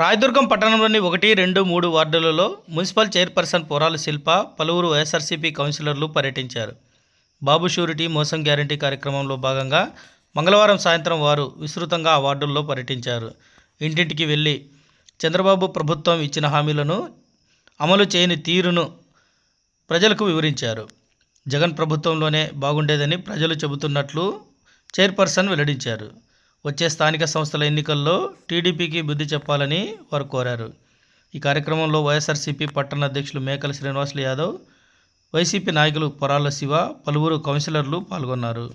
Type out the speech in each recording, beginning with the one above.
రాయదుర్గం పట్టణంలోని ఒకటి రెండు మూడు వార్డులలో మున్సిపల్ చైర్పర్సన్ పోరాల శిల్ప పలువురు వైఎస్ఆర్సీపీ కౌన్సిలర్లు పర్యటించారు. బాబు షూరిటీ మోసం గ్యారంటీ కార్యక్రమంలో భాగంగా మంగళవారం సాయంత్రం వారు విస్తృతంగా ఆ వార్డుల్లో పర్యటించారు. ఇంటింటికి వెళ్ళి చంద్రబాబు ప్రభుత్వం ఇచ్చిన హామీలను అమలు చేయని తీరును ప్రజలకు వివరించారు. జగన్ ప్రభుత్వంలోనే బాగుండేదని ప్రజలు చెబుతున్నట్లు చైర్పర్సన్ వెల్లడించారు. వచ్చే స్థానిక సంస్థల ఎన్నికల్లో టీడీపీకి బుద్ధి చెప్పాలని వారు కోరారు ఈ కార్యక్రమంలో వైఎస్ఆర్సీపీ పట్టణ అధ్యక్షులు మేకల శ్రీనివాసులు యాదవ్ వైసీపీ నాయకులు పొరాల శివ పలువురు కౌన్సిలర్లు పాల్గొన్నారు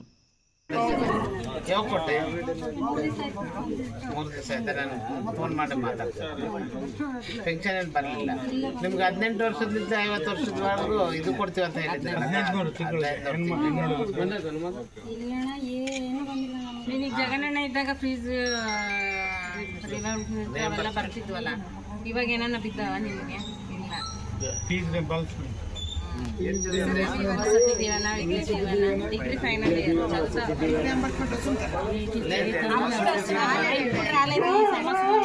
ಯಾವ ಕೊಟ್ಟೆ ಮೂರು ದಿವಸ ಆಯ್ತಾ ನಾನು ಫೋನ್ ಮಾಡಿ ಮಾತಾಡ್ತೀನಿ ಪೆನ್ಷನ್ ಏನು ಬರಲಿಲ್ಲ ನಿಮ್ಗೆ ಹದಿನೆಂಟು ವರ್ಷದಿಂದ ಐವತ್ತು ವರ್ಷದವರೆಗೂ ಇದು ಕೊಡ್ತೀವಿ ಅಂತ ನೀವೀಗ ಜಗನಣ್ಣ ಇದ್ದಾಗ ಫೀಸ್ ಅವೆಲ್ಲ ಬರ್ತಿದ್ವಲ್ಲ ಇವಾಗ ಏನನ್ನ ಬಿದ್ದಾವ ನಿಮಗೆ ಇಲ್ಲ fees reimbursement degree final year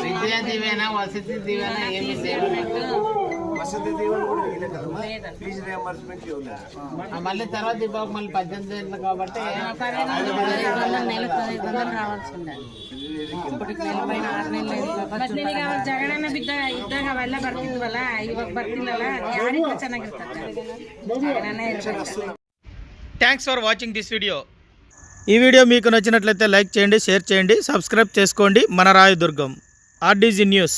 ವಿದ್ಯಾ ದಿವ್ಯಾನ ವಸತಿ ದಿವ್ಯಾನ ಏನು ಸೇವೆ వసతి దీవెన ఏమి లేదండి మళ్ళీ తర్వాత ఇవ్వక మళ్ళీ పద్దెనిమిది ఏళ్ళు కాబట్టి నెలకు పదిహేను వందలు రావాల్సి ఉండాలి ఇప్పటికి నెల పైన ఆరు నెలలు ಈಗ ಜಗನನ್ನ ಬಿದ್ದ ಇದ್ದಾಗ ಅವೆಲ್ಲ ಬರ್ತಿದ್ವಲ್ಲ ಇವಾಗ ಬರ್ತಿಲ್ಲಲ್ಲ ಯಾರಿಗೂ ಚೆನ್ನಾಗಿರ್ತದೆ ಜಗನನ್ನ ಇರ್ಬೇಕು thanks for watching this video ఈ వీడియో మీకు నచ్చినట్లయితే లైక్ చేయండి షేర్ చేయండి సబ్స్క్రైబ్ చేసుకోండి మన రాయదుర్గం ఆర్డీజీ న్యూస్